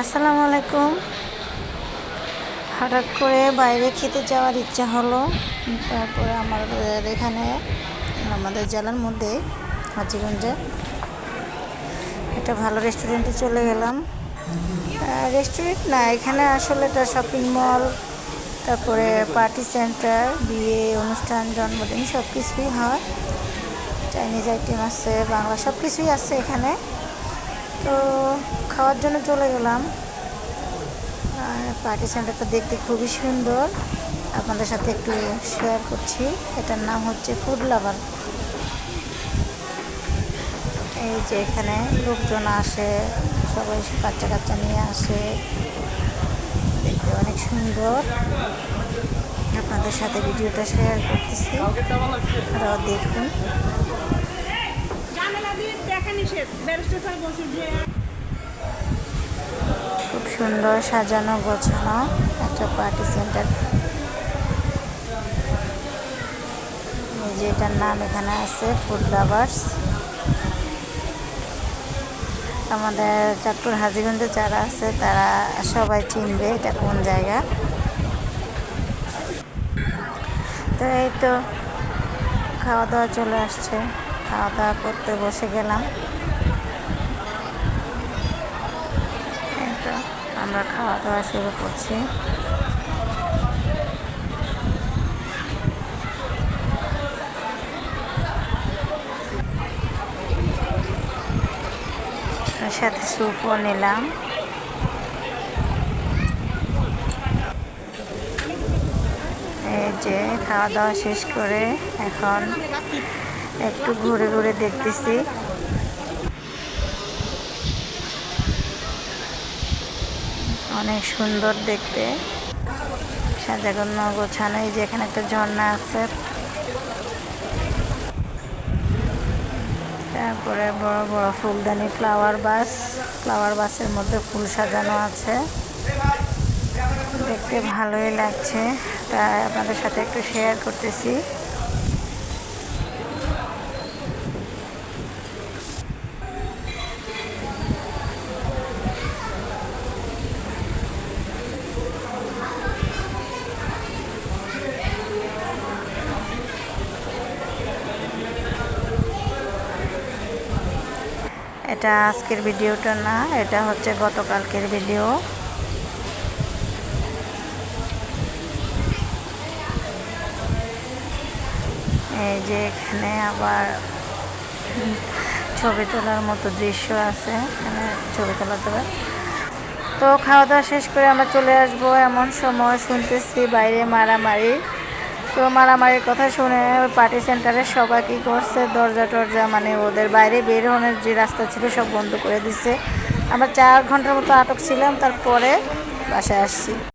আসসালামু আলাইকুম। হঠাৎ করে বাইরে খেতে যাওয়ার ইচ্ছা হলো। তারপরে আমাদের এখানে আমাদের জেলার মধ্যে, হাজিগঞ্জে একটা ভালো রেস্টুরেন্টে চলে গেলাম। রেস্টুরেন্ট না, এখানে আসলে একটা শপিং মল তারপরে পার্টি সেন্টার বিয়ে অনুষ্ঠান, জন্মদিন সব কিছুই হয়। চাইনিজ আইটেম আছে, বাংলা সব কিছুই আছে এখানে। তো খাওয়ার জন্য চলে গেলাম। পার্টি সেন্টারটা দেখতে খুবই সুন্দর। আপনাদের সাথে একটু শেয়ার করছি। এটার নাম হচ্ছে ফুড লাভার এই যে এখানে লোকজন আসে, সবাই বাচ্চা কাচ্চা নিয়ে আসে। দেখতে অনেক সুন্দর। আপনাদের সাথে ভিডিওটা শেয়ার করতেছি। আপনারাও দেখুন। যে সুন্দর সাজানো গোছানো একটা পার্টি সেন্টার। এই যে এটার নাম এখানে আছে ফুড লাভার্স। আমাদের চাঁদপুর হাজিগঞ্জে যারা আছে তারা সবাই চিনবে এটা কোন জায়গা। তো এই তো খাওয়া দাওয়া চলে আসছে। খাওয়া দাওয়া করতে বসে গেলাম। এই তো। আমরা খাওয়া দাওয়া শুরু করছি। সাথে স্যুপও নিলাম। এই যে খাওয়া দাওয়া শেষ করে এখন একটু ঘুরে ঘুরে দেখতেছি। অনেক সুন্দর দেখতে। সাজাগন্য গোছানো এই যে এখানে একটা ঝর্ণা আছে। তারপরে বড় বড় ফুলদানি ফ্লাওয়ার বাস ফ্লাওয়ার বাসের মধ্যে ফুল সাজানো আছে। দেখতে ভালোই লাগছে। তাই আপনাদের সাথে একটু শেয়ার করতেছি। এটা আজকের ভিডিওটা না, এটা হচ্ছে গতকালকের ভিডিও। এই যে এখানে আবার ছবি তোলার মতো দৃশ্য আছে, এখানে ছবি তোলা যাবে। তো খাওয়া দাওয়া শেষ করে আমরা চলে আসব এমন সময় শুনতেছি বাইরে মারামারি। তো মারামারির কথা শুনে পার্টি সেন্টারে সবাই কী করছে? দরজা টরজা মানে ওদের বাইরে বের হওয়ার যে রাস্তা ছিল সব বন্ধ করে দিচ্ছে আমরা চার ঘণ্টার মতো আটক ছিলাম, তারপরে বাসায় আসছি।